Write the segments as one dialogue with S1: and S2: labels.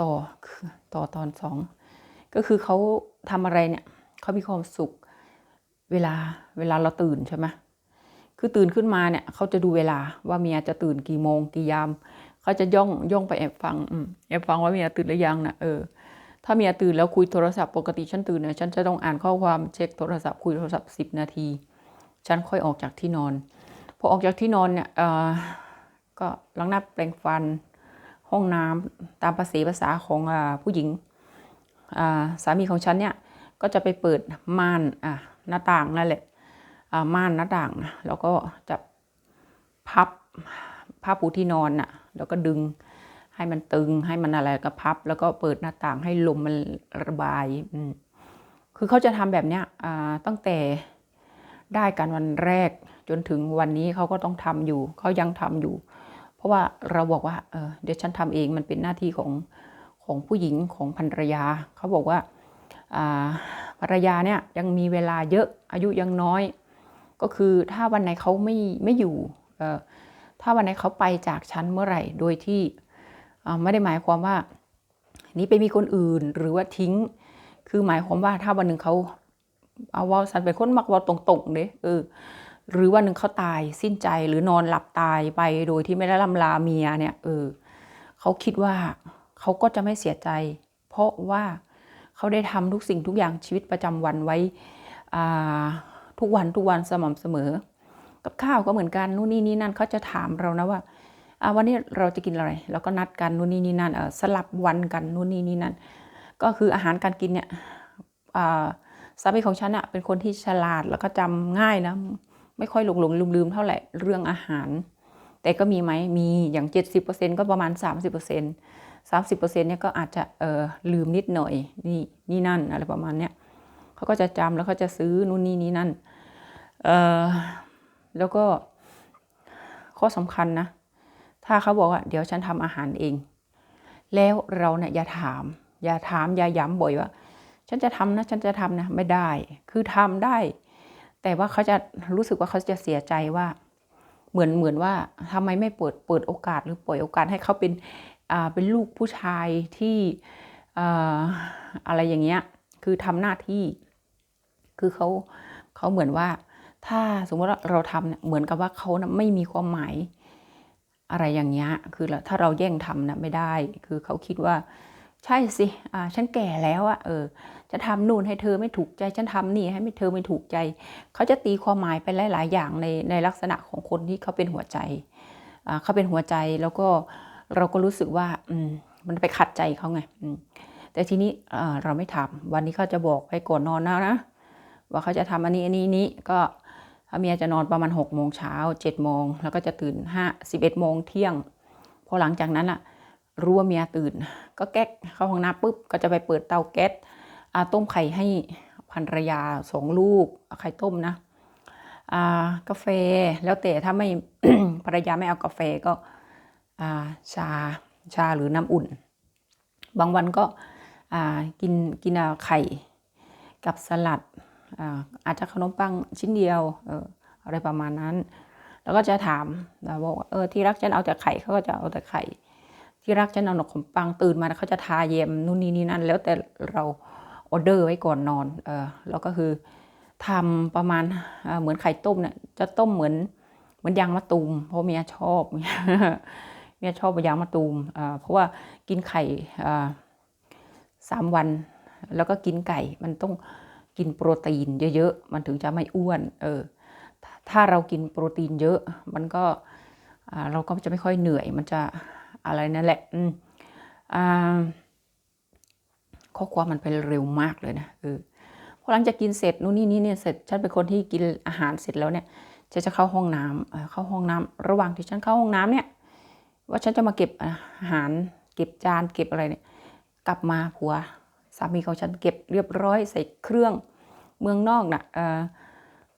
S1: ต่อคือต่อตอนสองก็คือเขาทำอะไรเนี่ยเขามีความสุขเวลาเวลาเราตื่นใช่ไหมคือตื่นขึ้นมาเนี่ยเขาจะดูเวลาว่าเมียจะตื่นกี่โมงกี่ยามเขาจะย่องย่องไปแอบฟังแอบฟังว่าเมียตื่นหรือยังนะเออถ้าเมียตื่นแล้วคุยโทรศัพท์ปกติฉันตื่นเนี่ยฉันจะต้องอ่านข้อความเช็คโทรศัพท์คุยโทรศัพท์สิบนาที ฉันค่อยออกจากที่นอน พอออกจากที่นอนเนี่ยเออก็ล้างหน้าแปรงฟัน ห้องน้ำตามภาษีภาษาของอผู้หญิงสามีของฉันเนี่ยก็จะไปเปิดม่านหน้าต่างนั่นแหละม่านหน้าต่างนะแล้วก็จะพับผ้าปูที่นอนน่ะแล้วก็ดึงให้มันตึงให้มันอะไรก็พับ แล้วก็เปิดหน้าต่างให้ลมมันระบายอืคือเขาจะทำแบบเนี้ยตั้งแต่ได้กันวันแรกจนถึงวันนี้เขาก็ต้องทำอยู่เขายังทำอยู่ ราะว่าเราบอกว่าเออเดี๋ยวฉันทำเองมันเป็นหน้าที่ของของผู้หญิงของภรรยา เขาบอกว่าภรรยาเนี่ยยังมีเวลาเยอะอายุยังน้อย ก็คือถ้าวันไหนเขาไม่ไม่อยู่ถ้าวันไหนเขาไปจากฉันเมื่อไหร่ โดยที่ไม่ได้หมายความว่านี้ไปมีคนอื่นหรือว่าทิ้ง คือหมายความว่าถ้าวันหนึ่งเขาเอาว่าฉันเป็นคนมักว่าตรงๆเด้เออ หรือวันหนึ่งเขาตายสิ้นใจหรือนอนหลับตายไปโดยที่ไม่ได้ลำลาเมียเนี่ยเออเขาคิดว่าเขาก็จะไม่เสียใจ เพราะว่าเขาได้ทำทุกสิ่งทุกอย่างชีวิตประจำวันไว้ทุกวันทุกวันสม่ำเสมอ กับข้าวก็เหมือนกันนู่นนี่นี่นั่นเขาจะถามเรานะว่าวันนี้เราจะกินอะไรเราก็นัดกันนู่นนี่นี่นั่นสลับวันกันนู่นนี่นี่นั่นก็คืออาหารการกินเนี่ยสามีของฉันอะเป็นคนที่ฉลาดแล้วก็จำง่ายนะ ไม่ค่อยหลงหลงลืมลืมเท่าไหร่เรื่องอาหาร แต่ก็มีไหมมีอย่าง 70%ก็ประมาณ 30% 30%เนี่ยก็อาจจะเออลืมนิดหน่อยนี่นี่นั่นอะไรประมาณเนี้ยเขาก็จะจำแล้วเขาจะซื้อนู่นนี่นี่นั่นเออแล้วก็ข้อสำคัญนะ ถ้าเขาบอกว่า เดี๋ยวฉันทำอาหารเอง แล้วเราเนี่ยอย่าถาม อย่าถามอย่าย้ำบ่อยว่า ฉันจะทำนะ ฉันจะทำนะ ไม่ได้ คือทำได้ แต่ว่าเขาจะรู้สึกว่าเขาจะเสียใจว่า เหมือนเหมือนว่าทำไมไม่เปิดเปิดโอกาสหรือปล่อยโอกาสให้เขาเป็นอ่าเป็นลูกผู้ชายที่อ่าอะไรอย่างเงี้ยคือทำหน้าที่ คือเขาเขาเหมือนว่า ถ้าสมมติว่าเราทำเนี่ยเหมือนกับว่าเขานะไม่มีความหมายอะไรอย่างเงี้ย คือถ้าเราแย่งทำนะไม่ได้ คือเขาคิดว่า ใช่สิ อ่า ฉันแก่แล้วอะเออ จะทำนู่นให้เธอไม่ถูกใจ ฉันทำนี่ให้ไม่เธอไม่ถูกใจ เขาจะตีความหมายไปหลาย ๆ อย่างในในลักษณะของคนที่เขาเป็นหัวใจ อ่า เขาเป็นหัวใจแล้วก็เราก็รู้สึกว่า อืม มันไปขัดใจเขาไง อืม แต่ทีนี้เอ่อเราไม่ทำวันนี้เขาจะบอกไปก่อนนอนนะนะ ว่าเขาจะทำอันนี้อันนี้นี้ก็เมียจะนอนประมาณ6กโมงเช้าเจ็ดโมงแล้วก็จะตื่นห้าสิบเอ็ดโมงเที่ยง พอหลังจากนั้นล่ะ รู้ว่าเมียตื่น ก็แก๊กเข้าห้องน้ำปุ๊บก็จะไปเปิดเตาแก๊สต้มไข่ให้ภรรยาสองลูกไข่ต้มนะกาแฟแล้วแต่ถ้าไม่ภรรยาไม่เอากาแฟก็ชาชาหรือน้ำอุ่น บางวันก็กินกินไข่กับสลัดอาอาจจะขนมปังชิ้นเดียวอออะไรประมาณนั้น แล้วก็จะถามบอกเออที่รักฉันเอาแต่ไข่เขาก็จะเอาแต่ไข่ ที่รักฉันเอาขนมปังตื่นมาเขาจะทาเยมนู่นนี่นี่นั่น แล้วแต่เราออเดอร์ไว้ก่อนนอนเออแล้วก็คือทำประมาณเเหมือนไข่ต้มเนี่ยจะต้มเหมือนเหมือนยางมะตูม เพราะเมียชอบเมียชอบยางมะตูมอ่าเพราะว่ากินไข่สามวัน แล้วก็กินไก่มันต้องกินโปรตีนเยอะๆ มันถึงจะไม่อ้วน เออ ถ้าเรากินโปรตีนเยอะ มันก็เราก็จะไม่ค่อยเหนื่อย มันจะ อะไรนั่นแหละอืมอ่าข้อความมันไปเร็วมากเลยนะเออพอหลังจากกินเสร็จนู่นนี่นี่เนี่ยเสร็จฉันเป็นคนที่กินอาหารเสร็จแล้วเนี่ยจะจะเข้าห้องน้ำเเข้าห้องน้ำระหว่างที่ฉันเข้าห้องน้ำเนี่ย ว่าฉันจะมาเก็บอาหาร เก็บจานเก็บอะไรเนี่ย กลับมาผัวสามีของฉันเก็บเรียบร้อยใส่เครื่องเมืองนอกน่ะเอ่อ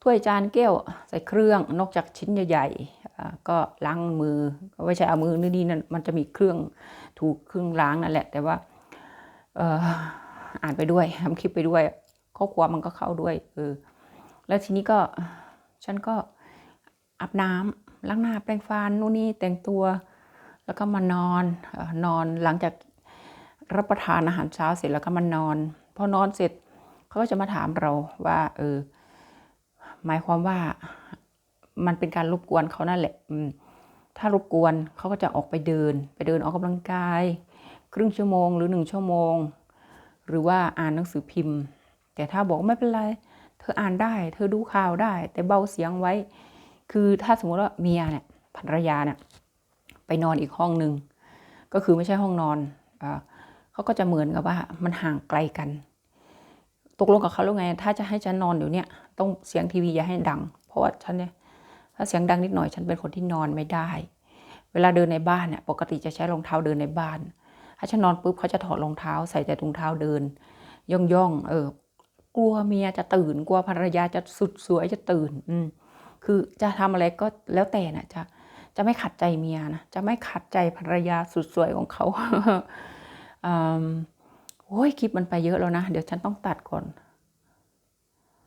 S1: ถ้วยจานแก้วใส่เครื่องนอกจากชิ้นใหญ่ๆ ก็ล้างมือก็ไม่ใช่เอามือนี่นี่นั่นมันจะมีเครื่องถูกเครื่องล้างนั่นแหละ แต่ว่าอ่ออ่านไปด้วยทำคลิปไปด้วย ข้อความมันก็เข้าด้วยเออแล้วทีนี้ก็ฉันก็อาบน้ำล้างหน้าแปรงฟันนู่นนี่แต่งตัว แล้วก็มานอนออนอนหลังจากรับประทานอาหารเช้าเสร็จแล้วก็มานอนพอนอนเสร็จเขาก็จะมาถามเราว่า เออ หมายความว่า มันเป็นการรบกวนเขานั่นแหละถ้ารบกวนเขาก็จะออกไปเดิน ไปเดินออกกำลังกาย ครึ่งชั่วโมงหรือหนึ่งชั่วโมง หรือว่าอ่านหนังสือพิมพ์ แต่ถ้าบอกไม่เป็นไร เธออ่านได้ เธอดูข่าวได้ แต่เบาเสียงไว้ คือถ้าสมมติว่าเมียเนี่ยภรรยาเนี่ยไปนอนอีกห้องหนึ่งก็คือไม่ใช่ห้องนอนอเขาก็จะเหมือนกับว่ามันห่างไกลกัน ตกลงกับเขาแล้วไง ถ้าจะให้ฉันนอนอยู่เนี่ยต้องเสียงทีวีอย่าให้ดัง เพราะว่าฉันเนี่ย ถ้าเสียงดังนิดหน่อยฉันเป็นคนที่นอนไม่ได้ เวลาเดินในบ้านเนี่ยปกติจะใช้รองเท้าเดินในบ้าน ถ้าฉันนอนปุ๊บเขาจะถอดรองเท้าใส่แต่ถุงเท้าเดิน ย่องย่องเออกลัวเมียจะตื่น กลัวภรรยาจะสุดสวยจะตื่น อืมคือจะทำอะไรก็แล้วแต่นะจะจะไม่ขัดใจเมียนะจะไม่ขัดใจภรรยาสุดสวยของเขาอืมโอ้ยคลิปมันไปเยอะแล้วนะ เดี๋ยวฉันต้องตัดก่อน